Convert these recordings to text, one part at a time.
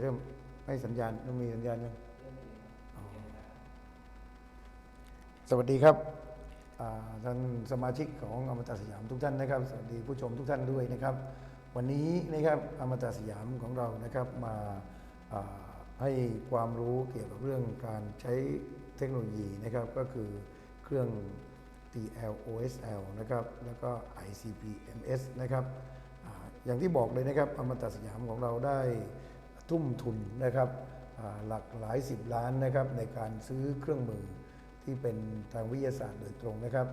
เริ่มให้สัญญาณต้องมีสัญญาณยังสวัสดีครับท่านสมาชิกของอมตะสยามทุกท่านนะครับ สวัสดีผู้ชมทุกท่านด้วยนะครับ วันนี้นะครับอมตะสยามของเรานะครับมาาให้ความรู้เกี่ยวกับเรื่องการใช้เทคโนโลยีนะครับก็คือเครื่อง TL OSL นะครับแล้วก็ ICP MS นะครับอย่างที่บอกเลยนะครับอมตะสยามของเราได้ ทุ่มทุนนะครับหลักหลายสิบล้านนะครับในการซื้อเครื่องมือที่เป็นทางวิทยาศาสตร์โดยตรงนะครับ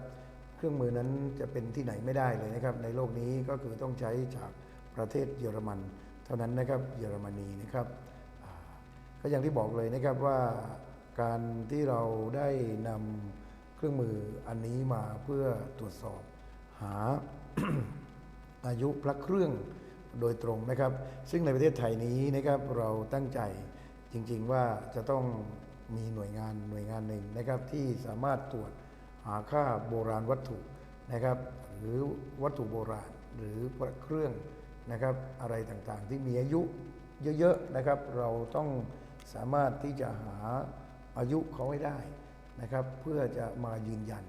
เครื่องมือนั้นจะเป็นที่ไหนไม่ได้เลยนะครับ ในโลกนี้ก็คือต้องใช้จากประเทศเยอรมัน เท่านั้นนะครับเยอรมนีนะครับก็อย่างที่บอกเลยนะครับว่าการที่เราได้นำเครื่องมืออันนี้มาเพื่อตรวจสอบหาอายุพระเครื่อง โดยตรงนะครับ ซึ่งในประเทศไทยนี้นะครับเราตั้งใจจริงๆว่าจะต้องมีหน่วยงานหน่วยงานหนึ่งนะครับที่สามารถตรวจหาค่าโบราณวัตถุนะครับ หรือวัตถุโบราณหรือเครื่องนะครับอะไรต่างๆ ที่มีอายุเยอะๆนะครับ เราต้องสามารถที่จะหาอายุเขาให้ได้นะครับ เพื่อจะมายืนยัน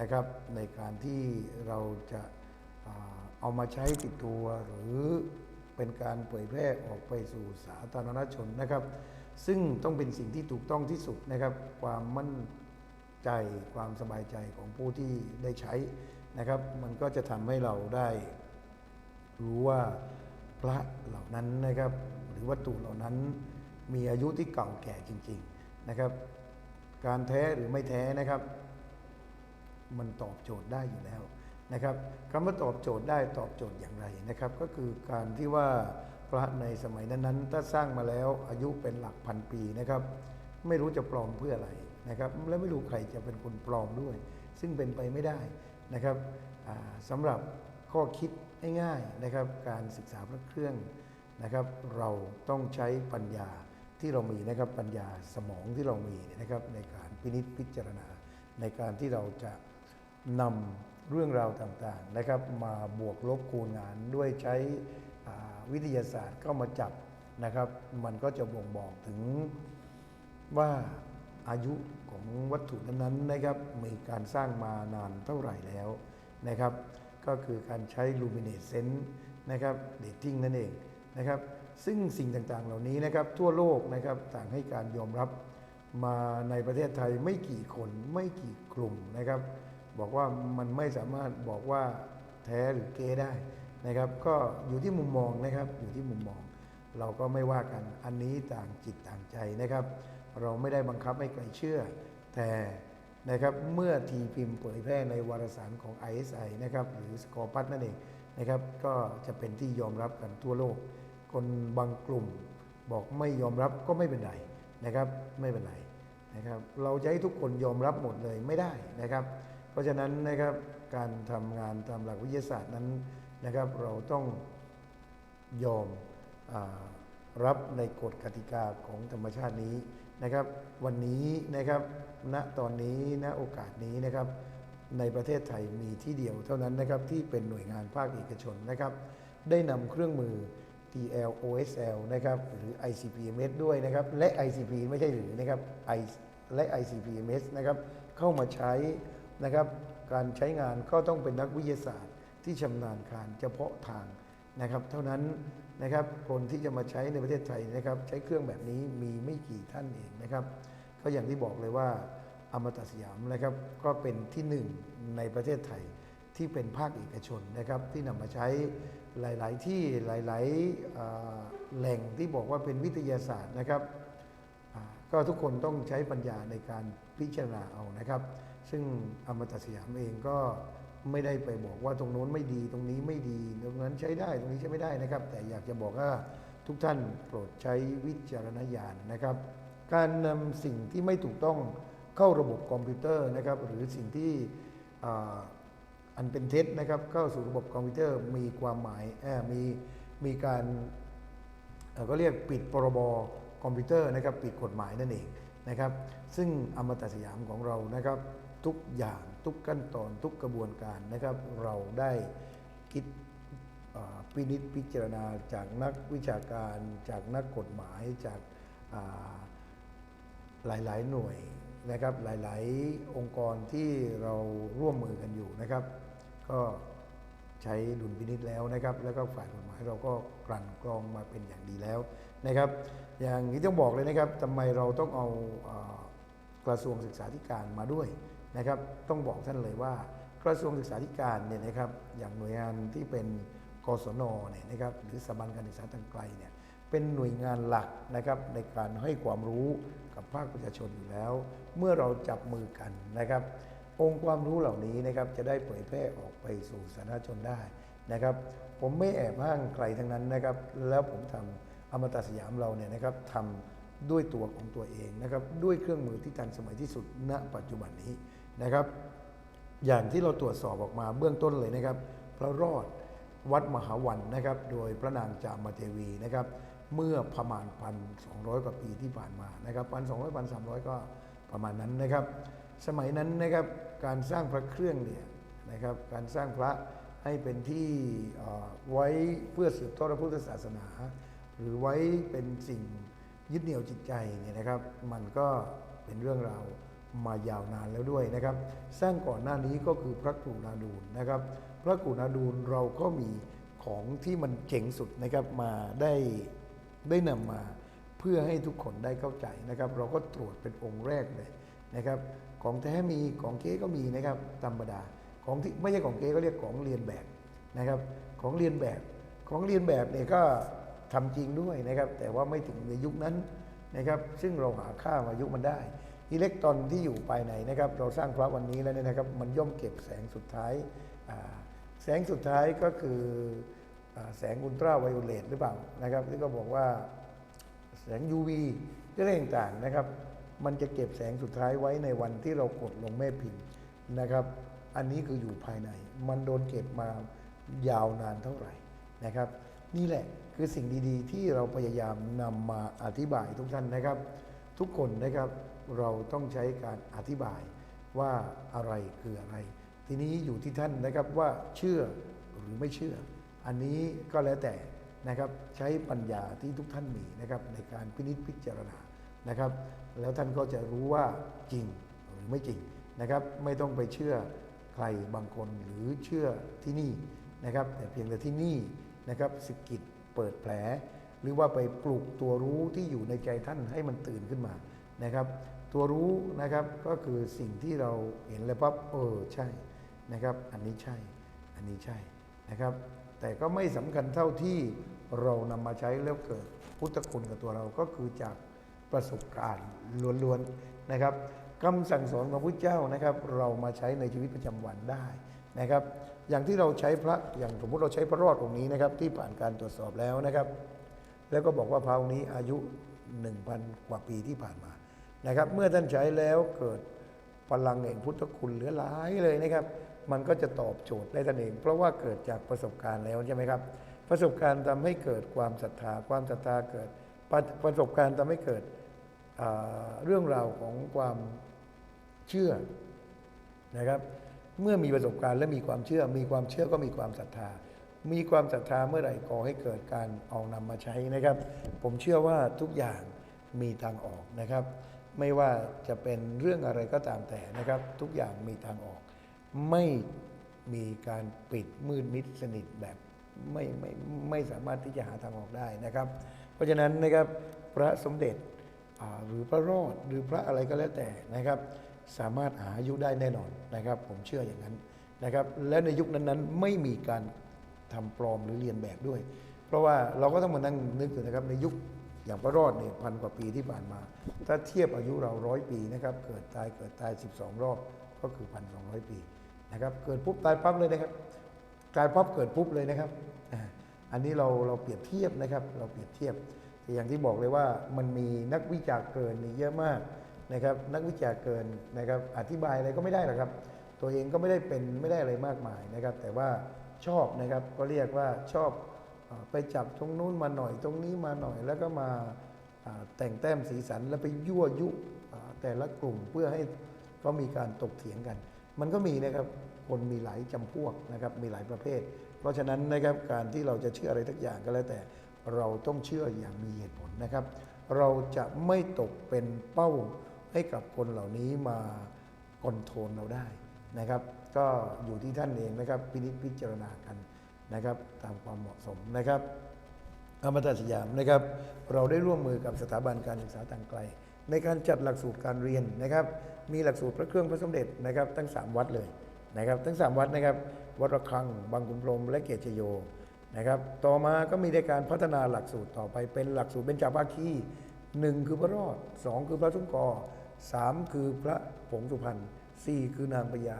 นะครับในการที่เราจะ เอามาใช้ติดตัวหรือเป็นการเผยแพร่ออกไปสู่สาธารณชนนะครับ ซึ่งต้องเป็นสิ่งที่ถูกต้องที่สุดนะครับ ความมั่นใจความสบายใจของผู้ที่ได้ใช้นะครับ มันก็จะทำให้เราได้รู้ว่าพระเหล่านั้นนะครับ หรือวัตถุเหล่านั้นมีอายุที่เก่าแก่จริง ๆนะครับ การแท้หรือไม่แท้นะครับ มันตอบโจทย์ได้อยู่แล้ว นะครับคำว่าตอบโจทย์ได้ตอบโจทย์อย่างไรนะครับ ก็คือการที่ว่าพระในสมัยนั้นๆ ถ้าสร้างมาแล้วอายุเป็นหลักพันปีนะครับ ไม่รู้จะปลอมเพื่ออะไรนะครับ และไม่รู้ใครจะเป็นคนปลอมด้วย ซึ่งเป็นไปไม่ได้นะครับสำหรับข้อคิดง่ายๆนะครับ การศึกษาพระเครื่องนะครับ เราต้องใช้ปัญญาที่เรามีนะครับปัญญาสมองที่เรามีนะครับในการพินิจพิจารณาในการที่เราจะนำ เรื่องราวต่างๆนะครับมาบวกลบคูณหารด้วยใช้วิทยาศาสตร์เข้ามาจับนะครับ มันก็จะบ่งบอกถึงว่าอายุของวัตถุนั้นๆนะครับมีการสร้างมานานเท่าไหร่แล้วนะครับ ก็คือการใช้ luminescence นะครับ dating นั่นเองนะครับ ซึ่งสิ่งต่างๆเหล่านี้นะครับทั่วโลกนะครับต่างให้การยอมรับมาในประเทศไทยไม่กี่คนไม่กี่กลุ่มนะครับ บอกว่ามันไม่สามารถบอกว่าแท้หรือเก๊ได้นะครับ ก็อยู่ที่มุมมองนะครับ อยู่ที่มุมมอง เราก็ไม่ว่ากันอันนี้ต่างจิตต่างใจนะครับ เราไม่ได้บังคับให้ใครเชื่อ แต่นะครับเมื่อทีพิมพ์เผยแพร่ในวารสารของ ISI นะครับหรือสกอร์พัทนั่นเองนะครับก็จะเป็นที่ยอมรับกันทั่วโลก คนบางกลุ่มบอกไม่ยอมรับก็ไม่เป็นไรนะครับไม่เป็นไรนะครับ เราจะให้ทุกคนยอมรับหมดเลยไม่ได้นะครับ เพราะฉะนั้นนะครับการทำงานตามหลักวิทยาศาสตร์นั้นนะครับ เราต้องยอมอรับในกฎกติกาของธรรมชาตินี้นะครับ วันนี้นะครับณตอนนี้ณโอกาสนี้นะครับ ในประเทศไทยมีที่เดียวเท่านั้นนะครับที่เป็นหน่วยงานภาคเอกชนนะครับ ได้นำเครื่องมือ TL OSL นะครับหรือ ICP-MS ด้วยนะครับ และ ICP ไม่ใช่หรือนะครับ I และ ICP-MS นะครับ เข้ามาใช้ นะครับ การใช้งานก็ต้องเป็นนักวิทยาศาสตร์ที่ชำนาญการเฉพาะทางนะครับ เท่านั้นนะครับคนที่จะมาใช้ในประเทศไทยนะครับ ใช้เครื่องแบบนี้มีไม่กี่ท่านเองนะครับ ก็อย่างที่บอกเลยว่าอมตะสยามนะครับ ก็เป็นที่หนึ่งในประเทศไทยที่เป็นภาคเอกชนนะครับ ที่นำมาใช้หลาย ๆ ที่หลายๆแหล่งที่บอกว่าเป็นวิทยาศาสตร์นะครับ ก็ทุกคนต้องใช้ปัญญาในการพิจารณาเอานะครับ ซึ่งอมตะสยามเองก็ไม่ได้ไปบอกว่าตรงโน้นไม่ดีตรงนี้ไม่ดี ตรงนั้นใช้ได้ตรงนี้ใช้ไม่ได้นะครับ แต่อยากจะบอกว่าทุกท่านโปรดใช้วิจารณญาณนะครับ การนำสิ่งที่ไม่ถูกต้องเข้าระบบคอมพิวเตอร์นะครับ หรือสิ่งที่อ,อันเป็นเท็จนะครับ เข้าสู่ระบบคอมพิวเตอร์มีความหมายมีมีการก็เรียกปิดพรบคอมพิวเตอร์นะครับ ปิดกฎหมายนั่นเองนะครับ ซึ่งอมตะสยามของเรานะครับ ทุกอย่างทุกขั้นตอนทุกกระบวนการนะครับ เราได้คิดพินิจพิจารณาจากนักวิชาการ จากนักกฎหมายจากาหลายๆ หน่วยนะครับหลาย ๆ องค์กรที่เราร่วมมือกันอยู่นะครับ ก็ใช้ดุลพินิษแล้วนะครับ แล้วก็ฝ่ายกฎหมายเราก็กลั่นกรองมาเป็นอย่างดีแล้วนะครับ อย่างนี้ต้องบอกเลยนะครับทำไมเราต้องเอากระทรวงศึกษาธิการมาด้วย นะครับ ต้องบอกท่านเลยว่า กระทรวงศึกษาธิการเนี่ยนะครับอย่างหน่วยงานที่เป็นกศนเนี่ยนะครับหรือสถาบันการศึกษาทางไกลเนี่ยเป็นหน่วยงานหลักนะครับในการให้ความรู้กับภาคประชาชนอยู่แล้ว เมื่อเราจับมือกันนะครับ องค์ความรู้เหล่านี้นะครับจะได้เผยแพร่ออกไปสู่สาธารณชนได้นะครับ ผมไม่แอบอ้างใครทั้งนั้นนะครับ แล้วผมทำอมตะสยามเราเนี่ยนะครับทำด้วยตัวของตัวเองนะครับ ด้วยเครื่องมือที่ทันสมัยที่สุดณปัจจุบันนี้ นะครับ อย่างที่เราตรวจสอบออกมาเบื้องต้นเลยนะครับ พระรอดวัดมหาวันนะครับ โดยพระนางจามเทวีนะครับ เมื่อประมาณพันสองกว่าปีที่ผ่านมานะครับพันสองร้อยพันสามก็ประมาณนั้นนะครับ สมัยนั้นนะครับการสร้างพระเครื่องเนี่ยนะครับ การสร้างพระให้เป็นที่ไว้เพื่อสืบทอดพระพุทธศาสนา หรือไว้เป็นสิ่งยึดเหนี่ยวจิตใจเนี่ยนะครับ มันก็เป็นเรื่องราว มายาวนานแล้วด้วยนะครับ สร้างก่อนหน้านี้ก็คือพระกรุณาดูลนะครับ พระกรุณาดูลเราก็มีของที่มันเจ๋งสุดนะครับมาได้ได้นำมาเพื่อให้ทุกคนได้เข้าใจนะครับ เราก็ตรวจเป็นองค์แรกเลยนะครับ ของแท้มีของเก๊ก็มีนะครับธรรมดาของที่ไม่ใช่ของเก๊ก็เรียกของเรียนแบบนะครับ ของเรียนแบบของเรียนแบบเนี่ยก็ทำจริงด้วยนะครับ แต่ว่าไม่ถึงในยุคนั้นนะครับ ซึ่งเราหาค่ามายุคมันได้ อิเล็กตรอนที่อยู่ภายในนะครับ เราสร้างพระวันนี้แล้วเนี่ยนะครับ มันย่อมเก็บแสงสุดท้าย แสงสุดท้ายก็คืออแสงอุลตราไวโอเลตหรือเปล่านะครับที่ก็บอกว่าแสง UV เรื่องต่างๆนะครับ มันจะเก็บแสงสุดท้ายไว้ในวันที่เรากดลงแม่พิมพ์นะครับ อันนี้คืออยู่ภายใน มันโดนเก็บมายาวนานเท่าไหร่นะครับ นี่แหละคือสิ่งดีๆ ที่เราพยายามนำมาอธิบายทุกท่านนะครับ ทุกคนนะครับ เราต้องใช้การอธิบายว่าอะไรคืออะไร ทีนี้อยู่ที่ท่านนะครับว่าเชื่อหรือไม่เชื่อ อันนี้ก็แล้วแต่นะครับใช้ปัญญาที่ทุกท่านมีนะครับในการพินิจพิจารณานะครับ แล้วท่านก็จะรู้ว่าจริงหรือไม่จริงนะครับไม่ต้องไปเชื่อใครบางคนหรือเชื่อที่นี่นะครับ แต่เพียงแต่ที่นี่นะครับสกิดเปิดแผล หรือว่าไปปลุกตัวรู้ที่อยู่ในใจท่านให้มันตื่นขึ้นมานะครับ ตัวรู้นะครับก็คือสิ่งที่เราเห็นแล้วปั๊บเออใช่นะครับ อันนี้ใช่ อันนี้ใช่นะครับ แต่ก็ไม่สำคัญเท่าที่เรานำมาใช้แล้วเกิดพุทธคุณกับตัวเราก็คือจากประสบการณ์ล้วนๆนะครับคำสั่งสอนของพระเจ้านะครับ เรามาใช้ในชีวิตประจำวันได้นะครับ อย่างที่เราใช้พระอย่างสมมติเราใช้พระรอดองค์นี้นะครับ ที่ผ่านการตรวจสอบแล้วนะครับ แล้วก็บอกว่าพระองค์นี้อายุ 1,000 กว่าปีที่ผ่านมา นะครับ เมื่อท่านใช้แล้วเกิดพลังแห่งพุทธคุณเหลือหลายเลยนะครับ มันก็จะตอบโจทย์ได้ท่านเอง เพราะว่าเกิดจากประสบการณ์แล้วใช่ไหมครับ ประสบการณ์ทำให้เกิดความศรัทธา ความศรัทธาเกิดประประสบการณ์ทำให้เกิดเรื่องราวของความเชื่อนะครับ เมื่อมีประสบการณ์และมีความเชื่อ มีความเชื่อก็มีความศรัทธา มีความศรัทธาเมื่อไหร่ก่อให้เกิดการเอานำมาใช้นะครับ ผมเชื่อว่าทุกอย่างมีทางออกนะครับ ไม่ว่าจะเป็นเรื่องอะไรก็ตามแต่นะครับ ทุกอย่างมีทางออก ไม่มีการปิดมืดมิดสนิทแบบไม่ไม่ไม่สามารถที่จะหาทางออกได้นะครับ เพราะฉะนั้นนะครับพระสมเด็จหรือพระรอดหรือพระอะไรก็แล้วแต่นะครับ สามารถหาอายุได้แน่นอนนะครับ ผมเชื่ออย่างนั้นนะครับ และในยุคนั้นๆไม่มีการทำปลอมหรือเรียนแบบด้วย เพราะว่าเราก็ต้องมานั่งนึกถึงนะครับในยุค อย่างพระรอดเนี่ยพันกว่าปีที่ผ่านมา ถ้าเทียบอายุเราร้อยปีนะครับ เกิดตายเกิดตาย 12 รอบก็คือพันสองปีนะครับ เกิดปุ๊บตายปั๊บเลยนะครับตายปั๊บเกิดปุ๊บเลยนะครับ อันนี้เราเราเปรียบเทียบนะครับ เราเปรียบเทียบแต่อย่างที่บอกเลยว่ามันมีนักวิจารเกินนี่เยอะมากนะครับ นักวิจารเกินนะครับ อธิบายอะไรก็ไม่ได้หรอกครับ ตัวเองก็ไม่ได้เป็นไม่ได้อะไรมากมายนะครับ แต่ว่าชอบนะครับก็เรียกว่าชอบ ไปจับตรงนู้นมาหน่อยตรงนี้มาหน่อย แล้วก็มาแต่งแต้มสีสันแล้วไปยั่วยุแต่ละกลุ่มเพื่อให้ก็มีการตกเถียงกัน มันก็มีนะครับคนมีหลายจำพวกนะครับมีหลายประเภท เพราะฉะนั้นนะครับการที่เราจะเชื่ออะไรทักอย่างก็แล้วแต่เราต้องเชื่ออย่างมีเหตุผลนะครับ เราจะไม่ตกเป็นเป้าให้กับคนเหล่านี้มาคอนโทรลเราได้นะครับ ก็อยู่ที่ท่านเองนะครับพินิจพิจารณากัน นะครับตามความเหมาะสมนะครับอมตะสยามนะครับ เราได้ร่วมมือกับสถาบันการศึกษาต่างไกล ในการจัดหลักสูตรการเรียนนะครับ มีหลักสูตรพระเครื่องพระสมเด็จนะครับ ทั้ง 3 วัดเลยนะครับ ทั้ง 3 วัดนะครับ วัดระฆัง บางขุนพรมและเกตชโยนะครับ ต่อมาก็มีในการพัฒนาหลักสูตรต่อไปเป็นหลักสูตรเบญจภาคีหนึ่งคือพระรอดสองคือพระสุงกอสามคือพระผงสุพรรณสี่คือนางพญา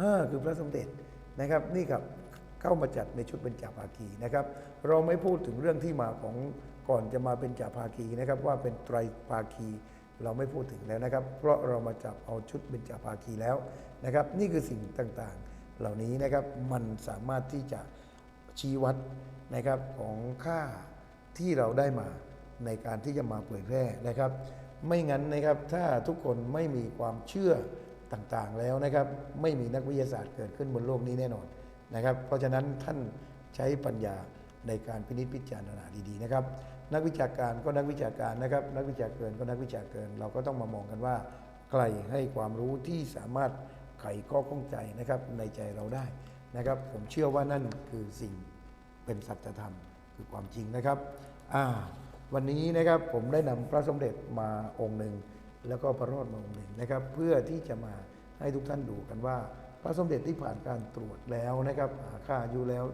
ห้าคือพระสมเด็จนะครับ นี่ครับ เข้ามาจัดในชุดเป็นจ่าภาคีนะครับ เราไม่พูดถึงเรื่องที่มาของก่อนจะมาเป็นจ่าภาคีนะครับ ว่าเป็นไตรภาคีเราไม่พูดถึงแล้วนะครับ เพราะเรามาจับเอาชุดเป็นจ่าภาคีแล้วนะครับ นี่คือสิ่งต่างๆ เหล่านี้นะครับมันสามารถที่จะชี้วัดนะครับของค่าที่เราได้มาในการที่จะมาเผยแพร่นะครับ ไม่งั้นนะครับถ้าทุกคนไม่มีความเชื่อต่างๆแล้วนะครับ ไม่มีนักวิทยาศาสตร์เกิดขึ้นบนโลกนี้แน่นอน นะครับ เพราะฉะนั้นท่านใช้ปัญญาในการพินิจพิจารณาดีๆนะครับ นักวิชาการก็นักวิชาการนะครับ นักวิชาเกินก็นักวิชาเกิน เราก็ต้องมามองกันว่าใครให้ความรู้ที่สามารถไขข้อข้องใจนะครับในใจเราได้นะครับ ผมเชื่อว่านั่นคือสิ่งเป็นสัจธรรมคือความจริงนะครับอ่าวันนี้นะครับผมได้นำพระสมเด็จมาองค์หนึ่งแล้วก็พระรอดมาองค์หนึ่งนะครับ เพื่อที่จะมาให้ทุกท่านดูกันว่า พระสมเด็จที่ผ่านการตรวจแล้วนะครับหาค่าอายุแล้ว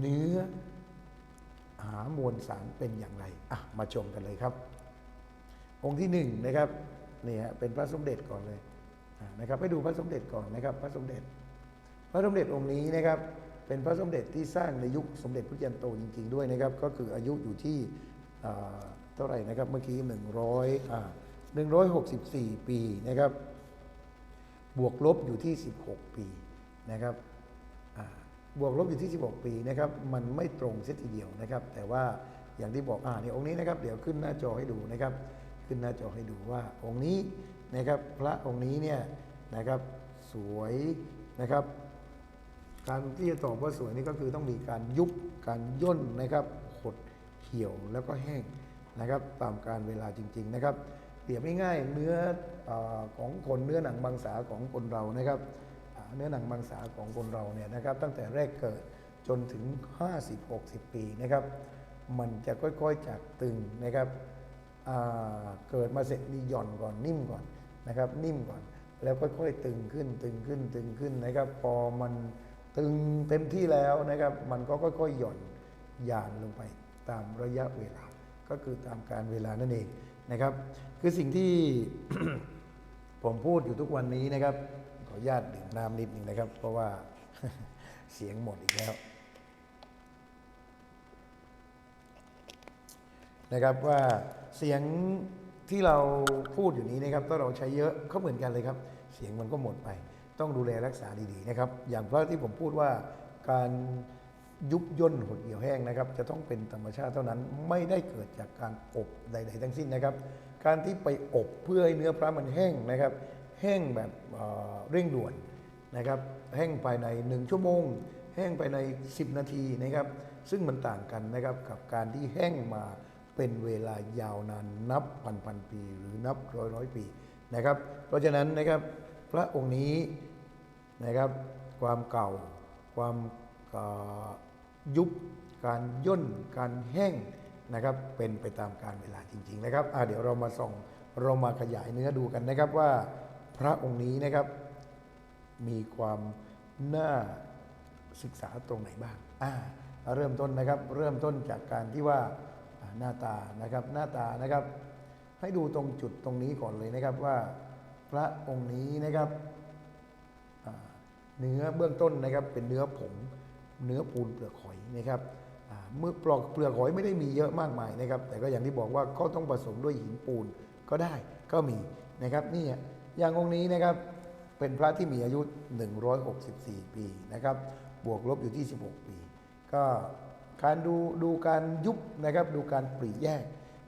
เนื้อหามวลสารเป็นอย่างไรอะมาชมกันเลยครับ องค์ที่หนึ่งนะครับนี่ฮะเป็นพระสมเด็จก่อนเลยนะครับให้ดูพระสมเด็จก่อนนะครับ พระสมเด็จ พระสมเด็จองค์นี้นะครับ เป็นพระสมเด็จที่สร้างในยุคสมเด็จพระเจ้าโตจริง ๆ ด้วยนะครับ ก็คืออายุอยู่ที่เท่าไหร่นะครับเมื่อกี้หนึ่งร้อยอ่าหนึ่งร้อยหกสิบสี่ปีนะครับ บวกลบอยู่ที่ 16 ปีนะครับบวกลบอยู่ที่ 16 ปีนะครับมันไม่ตรงเสียทีเดียวนะครับ แต่ว่าอย่างที่บอกอ่านี่องค์นี้นะครับ เดี๋ยวขึ้นหน้าจอให้ดูนะครับ ขึ้นหน้าจอให้ดูว่าองค์นี้นะครับ พระองค์นี้เนี่ยนะครับสวยนะครับ การที่จะตอบว่าสวยนี่ก็คือต้องมีการยุบการย่นนะครับหดเหี่ยวแล้วก็แห้งนะครับ ตามการเวลาจริง ๆนะครับ รียบง่ายๆเนื้ออของคนเนื้อหนังบางสาของคนเรานะครับเนื้อหนังบางสาของคนเราเนี่ยนะครับตั้งแต่แรกเกิดจนถึง 50-60 ปีนะครับ มันจะค่อยๆจากตึงนะครับเกิดมาเสร็จนี่หย่อนก่อนนิ่มก่อนนะครับ นิ่มก่อน แล้วค่อยๆตึงขึ้นตึงขึ้นตึงขึ้นนะครับ พอมันตึงเต็มที่แล้วนะครับ มันก็ค่อยๆหย่อนยานลงไปตามระยะเวลา ก็คือตามการเวลานั่นเอง นะครับ คือสิ่งที่ผมพูดอยู่ทุกวันนี้นะครับ ขออนุญาตดื่มน้ำนิดหนึ่งนะครับ เพราะว่าเสียงหมดอีกแล้วนะครับว่าเสียงที่เราพูดอยู่นี้นะครับถ้าเราใช้เยอะก็เหมือนกันเลยครับ เสียงมันก็หมดไป ต้องดูแลรักษาดีๆนะครับ อย่างเพระที่ผมพูดว่าการ ยุบย่นหดเหี่ยวแห้งนะครับ จะต้องเป็นธรรมชาติเท่านั้นไม่ได้เกิดจากการอบใด ๆ ทั้งสิ้นนะครับ การที่ไปอบเพื่อให้เนื้อพระมันแห้งนะครับ แห้งแบบเอ่อเร่งด่วนนะครับ แห้งภายใน 1 ชั่วโมง แห้งภายใน 10 นาทีนะครับ ซึ่งมันต่างกันนะครับกับการที่แห้งมาเป็นเวลายาวนานนับพันพันปี หรือนับร้อยร้อยปีนะครับ เพราะฉะนั้นนะครับพระองค์นี้นะครับความเก่าความเอ่อ ยุบการย่นการแห้งนะครับเป็นไปตามการเวลาจริงๆนะครับเดี๋ยวเรามาส่องเรามาขยายเนื้อดูกันนะครับว่าพระองค์นี้นะครับมีความน่าศึกษาตรงไหนบ้างอ่าเริ่มต้นนะครับ เริ่มต้นจากการที่ว่าหน้าตานะครับหน้าตานะครับ ให้ดูตรงจุดตรงนี้ก่อนเลยนะครับว่าพระองค์นี้นะครับเนื้อเบื้องต้นนะครับเป็นเนื้อผง เนื้อปูนเปลือกหอยนะครับเมื่อปลอกเปลือกหอยไม่ได้มีเยอะมากมายนะครับ แต่ก็อย่างที่บอกว่าก็ต้องผสมด้วยหินปูนก็ได้ก็มีนะครับนี่อย่างองค์นี้นะครับเป็นพระที่มีอายุ 164 ปีนะครับบวกลบอยู่ที่ 16 ปี ก็การดูดูการยุบนะครับดูการปลีแยก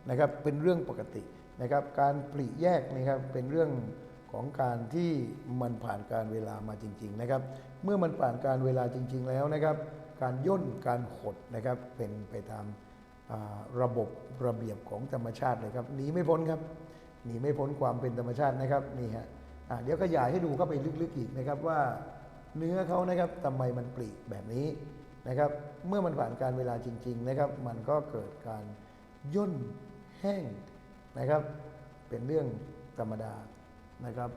นะครับเป็นเรื่องปกตินะครับการปลีแยกนะครับเป็นเรื่อง ของการที่มันผ่านการเวลามาจริง ๆนะครับ เมื่อมันผ่านการเวลาจริง ๆ แล้วนะครับ การย่นการหดนะครับเป็นไปตามระบบระเบียบของธรรมชาติเลยครับหนีไม่พ้นครับหนีไม่พ้นความเป็นธรรมชาตินะครับนี่ฮะะเดี๋ยวขยายให้ดูเข้าไปลึกๆอีกนะครับว่าเนื้อเขานะครับทำไมมันปริแบบนี้นะครับ เมื่อมันผ่านการเวลาจริง ๆ นะครับ มันก็เกิดการย่นแห้งนะครับ เป็นเรื่องธรรมดา นะครับ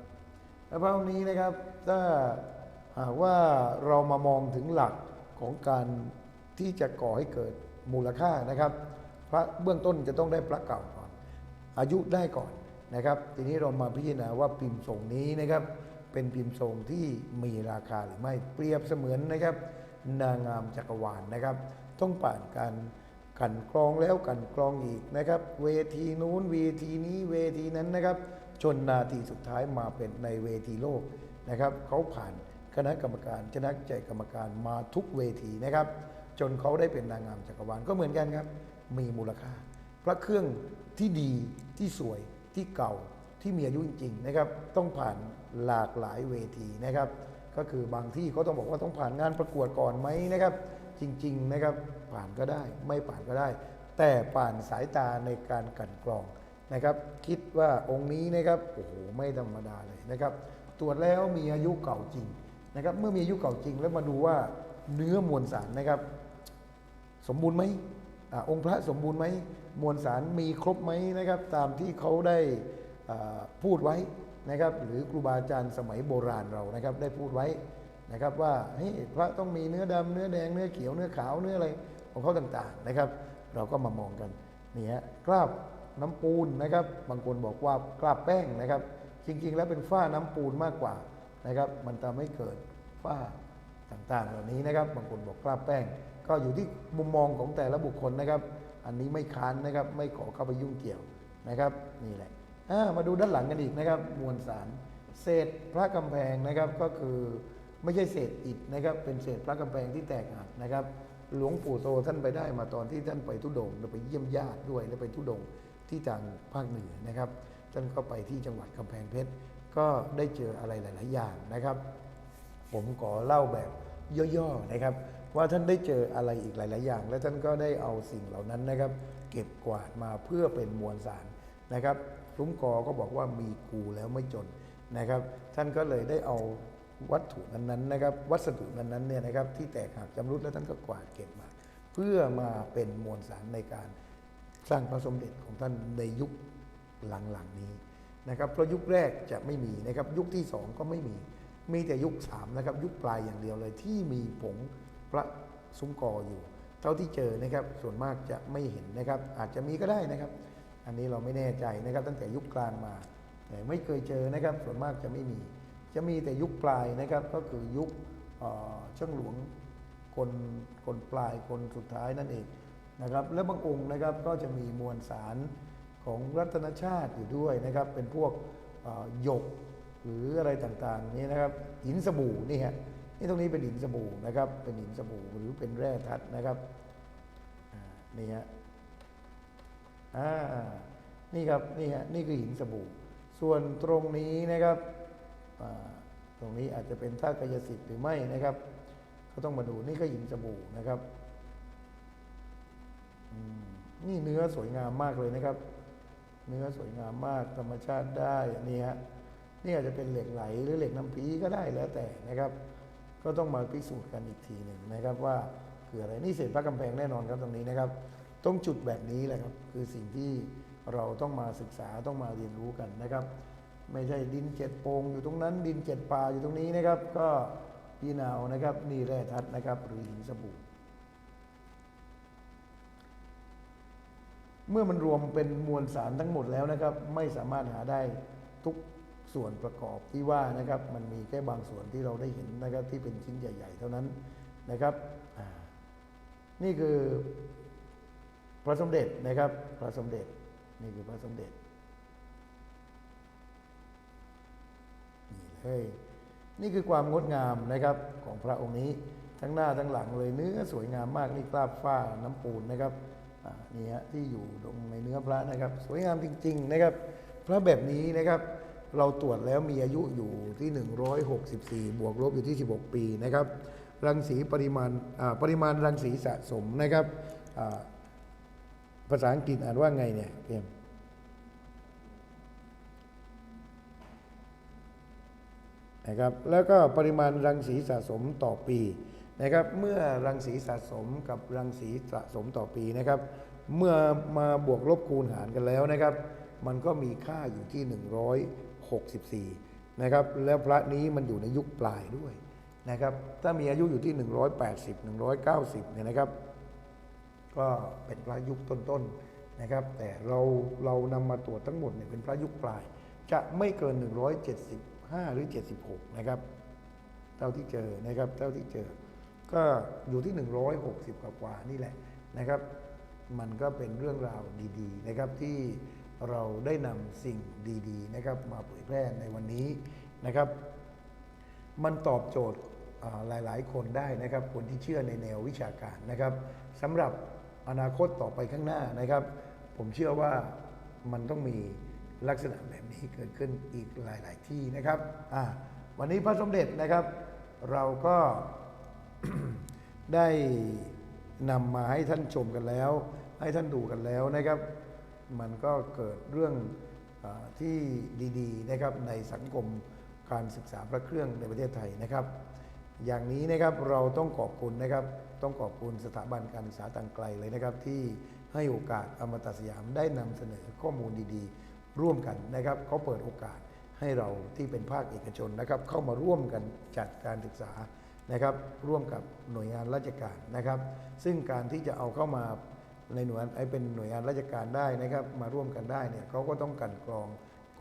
แล้วพระองค์นี้นะครับถ้าหากว่าเรามามองถึงหลักของการที่จะก่อให้เกิดมูลค่านะครับ พระเบื้องต้นจะต้องได้พระเก่าก่อน อายุได้ก่อนนะครับ ทีนี้เรามาพิจารณาว่าพิมพ์ทรงนี้นะครับ เป็นพิมพ์ทรงที่มีราคาหรือไม่เปรียบเสมือนนะครับ นางงามจักรวาลนะครับ ต้องผ่านการกันกรองแล้วกันกรองอีกนะครับ เวทีนู้นเวทีนี้เวทีนั้นนะครับ จนนาทีสุดท้ายมาเป็นในเวทีโลกนะครับเขาผ่านคณะกรรมการชนะใจกรรมการมาทุกเวทีนะครับ จนเขาได้เป็นนางงามจักรวาลก็เหมือนกันครับ มีมูลค่า พระเครื่องที่ดีที่สวยที่เก่าที่มีอายุจริงๆนะครับ ต้องผ่านหลากหลายเวทีนะครับ ก็คือบางที่เขาต้องบอกว่าต้องผ่านงานประกวดก่อนไหมนะครับ จริง ๆนะครับ ผ่านก็ได้ไม่ผ่านก็ได้ แต่ผ่านสายตาในการกันกรอง นะครับคิดว่าองค์นี้นะครับโอ้โหไม่ธรรมดาเลยนะครับตรวจแล้วมีอายุเก่าจริงนะครับเมื่อมีอายุเก่าจริงแล้วมาดูว่าเนื้อมวลสารนะครับ สมบูรณ์ไหมอองค์พระสมบูรณ์ไหมมวลสารมีครบไหมนะครับ ตามที่เขาได้พูดไว้นะครับ หรือครูบาอาจารย์สมัยโบราณเรานะครับ ได้พูดไว้นะครับว่าเฮ้ยพระต้องมีเนื้อดำเนื้อแดงเนื้อเขียวเนื้อขาวเนื้ออะไรของเขาต่างๆนะครับ เราก็มามองกันนี่ฮะกราบ น้ำปูนนะครับ บางคนบอกว่ากราบแป้งนะครับ จริงๆ แล้วเป็นฝ้าน้ำปูนมากกว่านะครับ มันทำให้เกิดฝ้าต่างๆ เหล่านี้นะครับ บางคนบอกกล้าแป้ง ก็อยู่ที่มุมมองของแต่ละบุคคลนะครับ อันนี้ไม่ค้านนะครับ ไม่ขอเข้าไปยุ่งเกี่ยวนะครับ นี่แหละามาดูด้านหลังกันอีกนะครับ มวลสาร เศษพระกำแพงนะครับก็คือไม่ใช่เศษอิฐนะครับ เป็นเศษพระกำแพงที่แตกหักนะครับ หลวงปู่โตท่านไปได้มาตอนที่ท่านไปทุดงค์แล้วไปเยี่ยมญาติด้วยแล้วไปทุดง ที่ทางภาคเหนือนะครับ ท่านก็ไปที่จังหวัดกำแพงเพชร ก็ได้เจออะไรหลาย ๆ อย่างนะครับ ผมขอเล่าแบบย่อ ๆ นะครับ ว่าท่านได้เจออะไรอีกหลาย ๆ อย่าง และท่านก็ได้เอาสิ่งเหล่านั้นนะครับ เก็บกวาดมาเพื่อเป็นมวลสารนะครับลุงกอก็บอกว่ามีกูแล้วไม่จนนะครับ ท่านก็เลยได้เอาวัตถุนั้นๆนะครับ วัสดุนั้นๆเนี่ยนะครับที่แตกหักจำรุดแล้วท่านก็กวาดเก็บมา เพื่อมาเป็นมวลสารในการ สร้างพระสมเด็จของท่านในยุคหลังๆนี้นะครับเพราะยุคแรกจะไม่มีนะครับยุคที่สองก็ไม่มีมีแต่ยุคสามนะครับยุคปลายอย่างเดียวเลยที่มีผงพระซุ้มกออยู่ เท่าที่เจอนะครับส่วนมากจะไม่เห็นนะครับ อาจจะมีก็ได้นะครับ อันนี้เราไม่แน่ใจนะครับ ตั้งแต่ยุคกลางมาแต่ไม่เคยเจอนะครับ ส่วนมากจะไม่มี จะมีแต่ยุคปลายนะครับ ก็คือยุคเอ่อเชิงหลวงคนคนปลายคนสุดท้ายนั่นเอง นะครับ และบางองค์นะครับก็จะมีมวลสารของรัตนชาติอยู่ด้วยนะครับ เป็นพวกหยกหรืออะไรต่างๆนี้นะครับหินสบู่นี่ฮะนี่ตรงนี้เป็นหินสบู่นะครับ เป็นหินสบู่หรือเป็นแร่ทัดนะครับนี่ฮะอ่านี่ครับนี่ฮะนี่คือหินสบู่ ส่วนตรงนี้นะครับตรงนี้อาจจะเป็นท่ากายสิทธิ์หรือไม่นะครับ ก็ต้องมาดูนี่ก็หินสบู่นะครับ นี่เนื้อสวยงามมากเลยนะครับ เนื้อสวยงามมากธรรมชาติได้นี่ฮะนี่อาจจะเป็นเหล็กไหลหรือเหล็กน้ำพีก็ได้แล้วแต่นะครับ ก็ต้องมาพิสูจน์กันอีกทีหนึ่งนะครับว่าคืออะไรนี่เศษพระกำแพงแน่นอนครับตรงนี้นะครับตรงจุดแบบนี้แหละครับ คือสิ่งที่เราต้องมาศึกษาต้องมาเรียนรู้กันนะครับ ไม่ใช่ดินเจ็ดโปงอยู่ตรงนั้น ดินเจ็ดปลาอยู่ตรงนี้นะครับ ก็พี่นาวนะครับนี่แร่ทัดนะครับ หรือหินสบู่ เมื่อมันรวมเป็นมวลสารทั้งหมดแล้วนะครับ ไม่สามารถหาได้ทุกส่วนประกอบที่ว่านะครับ มันมีแค่บางส่วนที่เราได้เห็นนะครับที่เป็นชิ้นใหญ่ ๆ เท่านั้นนะครับนี่คือพระสมเด็จนะครับ พระสมเด็จนี่คือพระสมเด็จนี่เลยนี่คือความงดงามนะครับของพระองค์นี้ทั้งหน้าทั้งหลังเลยเนื้อสวยงามมากนี่กราบฝ้าน้ำปูนนะครับ นี่ฮะที่อยู่ตรงในเนื้อพระนะครับ สวยงามจริง ๆ นะครับ พระแบบนี้นะครับ เราตรวจแล้วมีอายุอยู่ที่ 164 บวกลบอยู่ที่ 16 ปีนะครับ รังสีปริมาณอ่าปริมาณรังสีสะสมนะครับอ่าภาษาอังกฤษอ่านว่าไงเนี่ยเพียมนะครับแล้วก็ปริมาณรังสีสะสมต่อปี นะครับเมื่อรังสีสะสมกับรังสีสะสมต่อปีนะครับ เมื่อมาบวกลบคูณหารกันแล้วนะครับ มันก็มีค่าอยู่ที่ 164นะครับแล้วพระนี้มันอยู่ในยุคปลายด้วยนะครับถ้ามีอายุอยู่ที่ 180 190เนี่ยนะครับ ก็เป็นพระยุคต้นๆนะครับ แต่เราเรานำมาตรวจทั้งหมดเนี่ยเป็นพระยุคปลาย จะไม่เกิน 175 หรือ 76 นะครับ เท่าที่เจอนะครับเท่าที่เจอ ก็อยู่ที่ 160 กว่าๆนี่แหละนะครับ มันก็เป็นเรื่องราวดีๆนะครับที่เราได้นำสิ่งดีๆนะครับมาเผยแพร่ในวันนี้นะครับ มันตอบโจทย์หลายๆ คนได้นะครับ คนที่เชื่อในแนววิชาการนะครับสำหรับอนาคตต่อไปข้างหน้านะครับ ผมเชื่อว่ามันต้องมีลักษณะแบบนี้เกิดขึ้นอีกหลาย ๆ ที่นะครับวันนี้พระสมเด็จนะครับ เราก็ ได้นำมาให้ท่านชมกันแล้ว ให้ท่านดูกันแล้วนะครับ มันก็เกิดเรื่องอที่ดีๆนะครับในสังคมการศึกษาพระเครื่องในประเทศไทยนะครับ อย่างนี้นะครับเราต้องขอบคุณนะครับ ต้องขอบคุณสถาบันการศึกษาต่างไกลเลยนะครับ ที่ให้โอกาสอมตะสยามได้นำเสนอข้อมูลดีๆ ร่วมกันนะครับเขาเปิดโอกาสให้เราที่เป็นภาคเอกชนนะครับ เข้ามาร่วมกันจัดการศึกษา นะครับร่วมกับหน่วยงานราชการนะครับ ซึ่งการที่จะเอาเข้ามาในหน่วยไอ้เป็นหน่วยงานราชการได้นะครับ มาร่วมกันได้เนี่ยเขาก็ต้องกันกรอง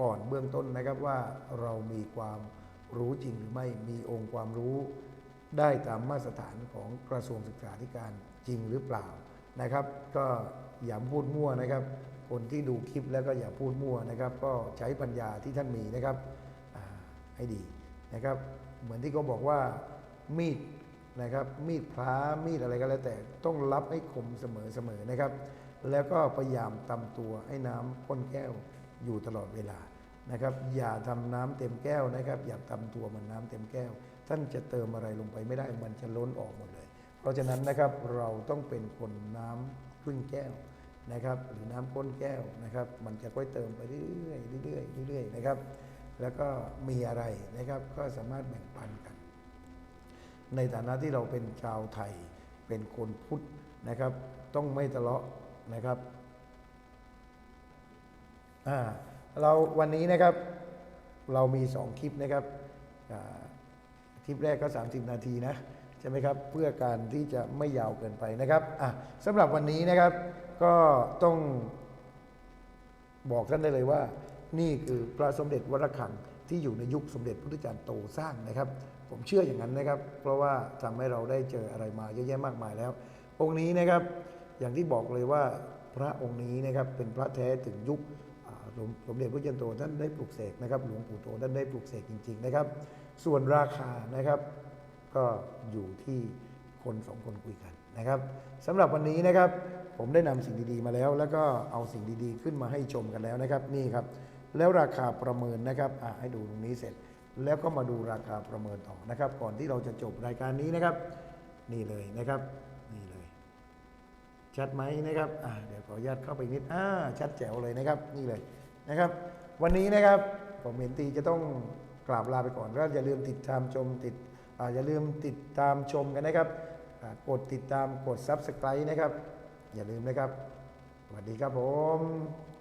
ก่อนเบื้องต้นนะครับว่าเรามีความรู้จริงหรือไม่มีองค์ความรู้ ได้ตามมาตรฐานของกระทรวงศึกษาธิการจริงหรือเปล่านะครับ ก็อย่าพูดมั่วนะครับ คนที่ดูคลิปแล้วก็อย่าพูดมั่วนะครับ ก็ใช้ปัญญาที่ท่านมีนะครับให้ดีนะครับ เหมือนที่เขาบอกว่า มีดนะครับมีดพระมีดอะไรก็แล้วแต่ต้องรับให้คมเสมอเสมอนะครับ แล้วก็พยายามตำตัวให้น้ำพ้นแก้วอยู่ตลอดเวลานะครับ อย่าทำน้ำเต็มแก้วนะครับ อย่าตำตัวเหมันน้ำเต็มแก้ว ท่านจะเติมอะไรลงไปไม่ได้มันจะล้นออกหมดเลย เพราะฉะนั้นนะครับเราต้องเป็นคนน้ำครึ่งแก้วนะครับ หรือน้ำก้นแก้วนะครับ มันจะค่อยเติมไปเรื่อยๆเรื่อยๆเรื่อยๆนะครับ แล้วก็มีอะไรนะครับก็สามารถแบ่งปันกัน ในฐานะที่เราเป็นชาวไทย เป็นคนพุทธนะครับ ต้องไม่ทะเลาะนะครับเราวันนี้นะครับเรามีสองคลิปนะครับคลิปแรกก็ 30 นาทีนะใช่ไหมครับเพื่อการที่จะไม่ยาวเกินไปนะครับสำหรับวันนี้นะครับก็ต้องบอกท่านได้เลยว่า นี่คือพระสมเด็จวรคังที่อยู่ในยุคสมเด็จพุทธจารย์โตสร้างนะครับ ผมเชื่ออย่างนั้นนะครับ เพราะว่าทำให้เราได้เจออะไรมาเยอะแยะมากมายแล้ว องค์นี้นะครับอย่างที่บอกเลยว่าพระองค์นี้นะครับเป็นพระแท้ถึงยุคสมเด็จพระเจ้าโตท่านได้ปลูกเสกนะครับ หลวงปู่โตท่านได้ปลูกเสกจริง ๆนะครับ ส่วนราคานะครับ ก็อยู่ที่คนสองคนคุยกันนะครับสำหรับวันนี้นะครับ ผมได้นำสิ่งดีๆมาแล้ว แล้วก็เอาสิ่งดีๆ ขึ้นมาให้ชมกันแล้วนะครับนี่ครับ แล้วราคาประเมินนะครับให้ดูตรงนี้เสร็จ แล้วก็มาดูราคาประเมินต่อนะครับ ก่อนที่เราจะจบรายการนี้นะครับ นี่เลยนะครับ นี่เลย ชัดไหมนะครับเดี๋ยวขออนุญาตเข้าไปนิดอ่าชัดแจ๋วเลยนะครับ นี่เลยนะครับ วันนี้นะครับผมเห็นตีจะต้องกราบลาไปก่อนก็อย่าลืมติดตามชมติดออย่าลืมติดตามชมกันนะครับ กดติดตามกด Subscribe นะครับ อย่าลืมนะครับ สวัสดีครับผม